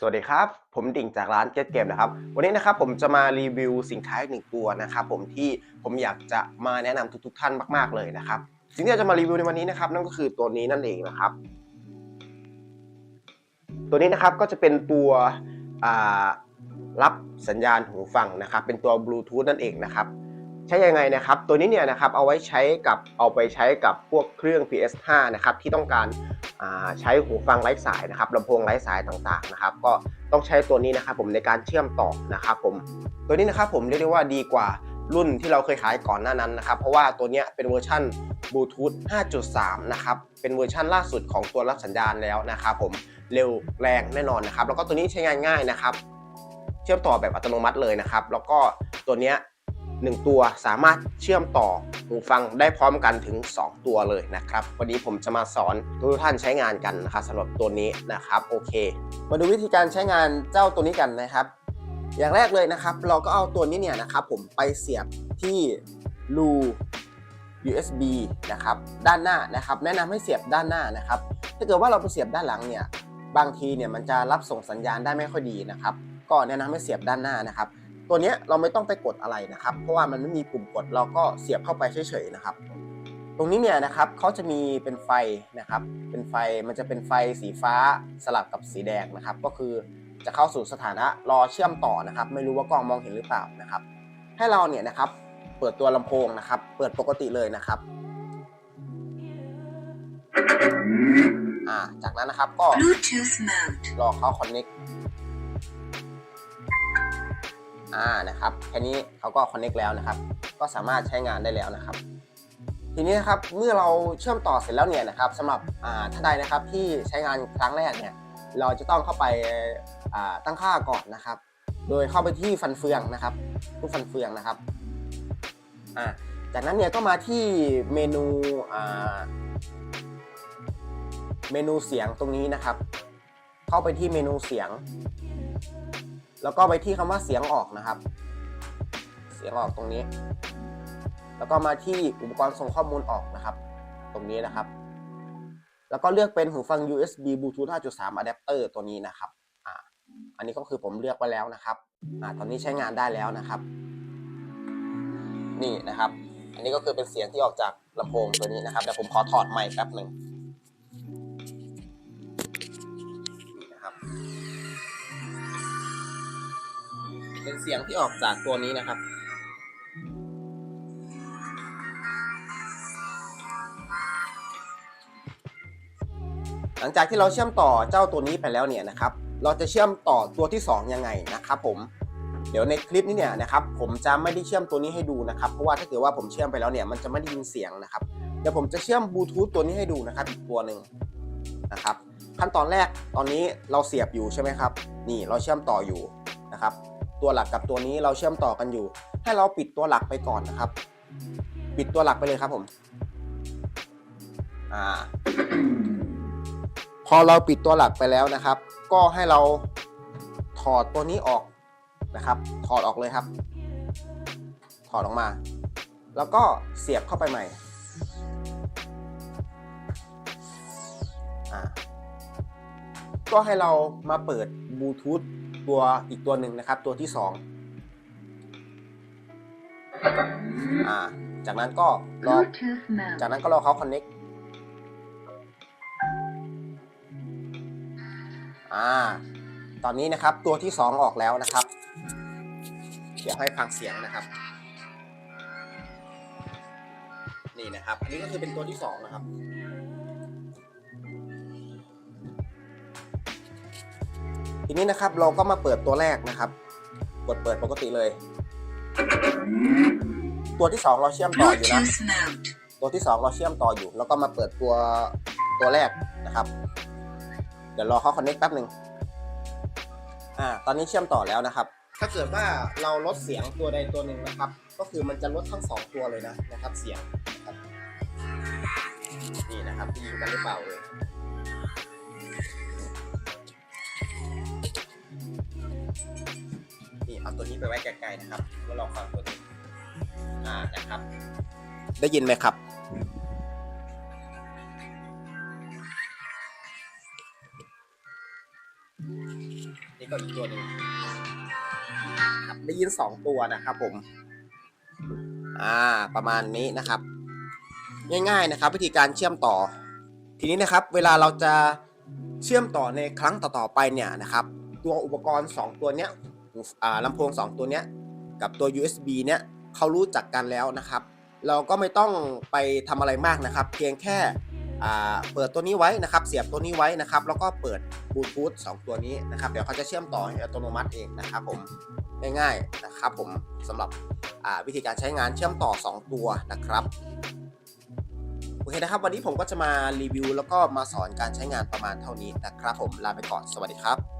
สวัสดีครับ ผมดิ่งจากร้าน Get Game นะครับ วันนี้นะครับผมจะมารีวิวสินค้าอีกหนึ่งตัวนะครับผมที่ผมอยากจะมาแนะนำทุกๆท่านมากๆเลยนะครับ สิ่งที่เราจะมารีวิวในวันนี้นะครับนั่นก็คือตัวนี้นั่นเองนะครับ ตัวนี้นะครับก็จะเป็นตัวรับสัญญาณหูฟังนะครับ เป็นตัวบลูทูธนั่นเองนะครับ ใช้ยังไงนะครับ ตัวนี้เนี่ยนะครับเอาไว้ใช้กับเอาไปใช้กับพวกเครื่อง PS5 นะครับที่ต้องการาใช้หูฟังไร้สายนะครับลำโพงไร้สายต่างๆนะครับ ก็ต้องใช้ตัวนี้นะครับผมในการเชื่อมต่อนะครับผมตัวนี้นะครับผมเรียกได้ว่าดีกว่ารุ่นที่เราเคยขายก่อนหน้านั้นนะครับ เพราะว่าตัวนี้เป็นเวอร์ชันบลูทูธ 5.3 นะครับ เป็นเวอร์ชันล่าสุดของตัวรับสัญญาณแล้วนะครับผม เร็วแรงแน่นอนนะครับ แล้วก็ตัวนี้ใช้งานง่ายนะครับ เชื่อมต่อแบบอัตโนมัติเลยนะครับ แล้วก็ตัวเนี้ ยหนึ่งตัวสามารถเชื่อมต่อหูฟังได้พร้อมกันถึง 2 ตัวเลยนะครับ วันนี้ผมจะมาสอนทุกท่านใช้งานกันนะครับสำหรับตัวนี้นะครับโอเค มาดูวิธีการใช้งานเจ้าตัวนี้กันนะครับ อย่างแรกเลยนะครับ เราก็เอาตัวนี้เนี่ยนะครับผมไปเสียบที่รู USB นะครับด้านหน้านะครับ แนะนำให้เสียบด้านหน้านะครับ ถ้าเกิดว่าเราไปเสียบด้านหลังเนี่ยบางทีเนี่ยมันจะรับส่งสัญญาณได้ไม่ค่อยดีนะครับ ก็แนะนำให้เสียบด้านหน้านะครับ ตัวเนี้ยเราไม่ต้องไปกดอะไรนะครับ เพราะว่ามันไม่มีปุ่มกดเราก็เสียบเข้าไปเฉยๆนะครับ ตรงนี้เนี่ยนะครับเขาจะมีเป็นไฟนะครับ เป็นไฟมันจะเป็นไฟสีฟ้าสลับกับสีแดงนะครับ ก็คือจะเข้าสู่สถานะรอเชื่อมต่อนะครับ ไม่รู้ว่ากล้องมองเห็นหรือเปล่านะครับ ให้เราเนี่ยนะครับเปิดตัวลำโพงนะครับ เปิดปกติเลยนะครับอ่าจากนั้นนะครับก็ Bluetooth mode. รอเขาคอนเน็ก อ่านะครับแค่นี้เขาก็คอนเน็กแล้วนะครับ ก็สามารถใช้งานได้แล้วนะครับ ทีนี้นะครับเมื่อเราเชื่อมต่อเสร็จแล้วเนี่ยนะครับสำหรับอ่าท่านใดนะครับที่ใช้งานครั้งแรกเนี่ยเราจะต้องเข้าไปอ่าตั้งค่าก่อนนะครับ โดยเข้าไปที่ฟันเฟืองนะครับทุกฟันเฟืองนะครับอ่าจากนั้นเนี่ยก็มาที่เมนูอ่าเมนูเสียงตรงนี้นะครับ เข้าไปที่เมนูเสียง แล้วก็ไปที่คำว่าเสียงออกนะครับ เสียงออกตรงนี้ แล้วก็มาที่อุปกรณ์ส่งข้อมูลออกนะครับ ตรงนี้นะครับ แล้วก็เลือกเป็นหูฟัง USB Bluetooth 5.3 Adapter ตัวนี้นะครับอ่าอันนี้ก็คือผมเลือกไว้แล้วนะครับอ่าตอนนี้ใช้งานได้แล้วนะครับ นี่นะครับ อันนี้ก็คือเป็นเสียงที่ออกจากลำโพงตัวนี้นะครับเดี๋ยวผมขอถอดไมค์แป๊บหนึ่งนี่นะครับ เป็นเสียงที่ออกจากตัวนี้นะครับ หลังจากที่เราเชื่อมต่อเจ้าตัวนี้ไปแล้วเนี่ยนะครับ เราจะเชื่อมต่อตัวที่ 2 ยังไงนะครับผมเดี๋ยวในคลิปนี้เนี่ยนะครับผมจะไม่ได้เชื่อมตัวนี้ให้ดูนะครับ เพราะว่าถ้าเกิดว่าผมเชื่อมไปแล้วเนี่ยมันจะไม่ได้ยินเสียงนะครับเดี๋ยวผมจะเชื่อมบลูทูธตัวนี้ให้ดูนะครับอีกตัวหนึ่งนะครับขั้นตอนแรกตอนนี้เราเสียบอยู่ใช่ไหมครับ นี่เราเชื่อมต่ออยู่นะครับ ตัวหลักกับตัวนี้เราเชื่อมต่อกันอยู่ ให้เราปิดตัวหลักไปก่อนนะครับ ปิดตัวหลักไปเลยครับผมอ่าพอเราปิดตัวหลักไปแล้วนะครับ ก็ให้เราถอดตัวนี้ออกนะครับ ถอดออกเลยครับ ถอดออกมา แล้วก็เสียบเข้าไปใหม่ก็ให้เรามาเปิดบลูทูธ ตัวอีกตัวหนึ่งนะครับ ตัวที่2อ่าจากนั้นก็รอ Bluetooth mode. จากนั้นก็รอเขา connect อ่า ตอนนี้นะครับตัวที่2ออกแล้วนะครับ เดี๋ยวให้ฟังเสียงนะครับ นี่นะครับ อันนี้ก็คือเป็นตัวที่2นะครับ ทีนี้นะครับเราก็มาเปิดตัวแรกนะครับ กดเปิดปกติเลย ตัวที่ 2 เราเชื่อมต่ออยู่นะ Bluetooth mode. ตัวที่ 2 เราเชื่อมต่ออยู่ แล้วก็มาเปิดตัวตัวแรกนะครับ เดี๋ยวรอเขาคอนเน็กแป๊บหนึ่งอ่าตอนนี้เชื่อมต่อแล้วนะครับ ถ้าเกิดว่าเราลดเสียงตัวใดตัวหนึ่งนะครับ ก็คือมันจะลดทั้งสองตัวเลยนะนะครับ เสียงนะครับนี่นะครับได้ยินกันหรือเปล่าเลย นี่เอาตัวนี้ไปไว้ไกลๆนะครับแล้วลองฟังตัวนี้อ่านะครับ ได้ยินไหมครับอนี่ก็อีกตัวหนึ่งครับได้ยินสองตัวนะครับผม อ่า ประมาณนี้นะครับ ง่ายๆนะครับ วิธีการเชื่อมต่อ ทีนี้นะครับ เวลาเราจะเชื่อมต่อในครั้งต่อๆไปเนี่ยนะครับ ตัวอุปกรณ์ 2 ตัวเนี้ยหูอ่า ลำโพง 2 ตัวเนี้ยกับตัว USB เนี้ยเขารู้จักกันแล้วนะครับ เราก็ไม่ต้องไปทำอะไรมากนะครับ เพียงแค่เปิดตัวนี้ไว้นะครับ เสียบตัวนี้ไว้นะครับ แล้วก็เปิดบลูทูธ2ตัวนี้นะครับ เดี๋ยวเขาจะเชื่อมต่ออัตโนมัติเองนะครับผมง่ายๆนะครับผมสำหรับวิธีการใช้งานเชื่อมต่อ 2 ตัวนะครับโอเคนะครับ วันนี้ผมก็จะมารีวิว แล้วก็มาสอนการใช้งานประมาณเท่านี้นะครับ ผมลาไปก่อนสวัสดีครับ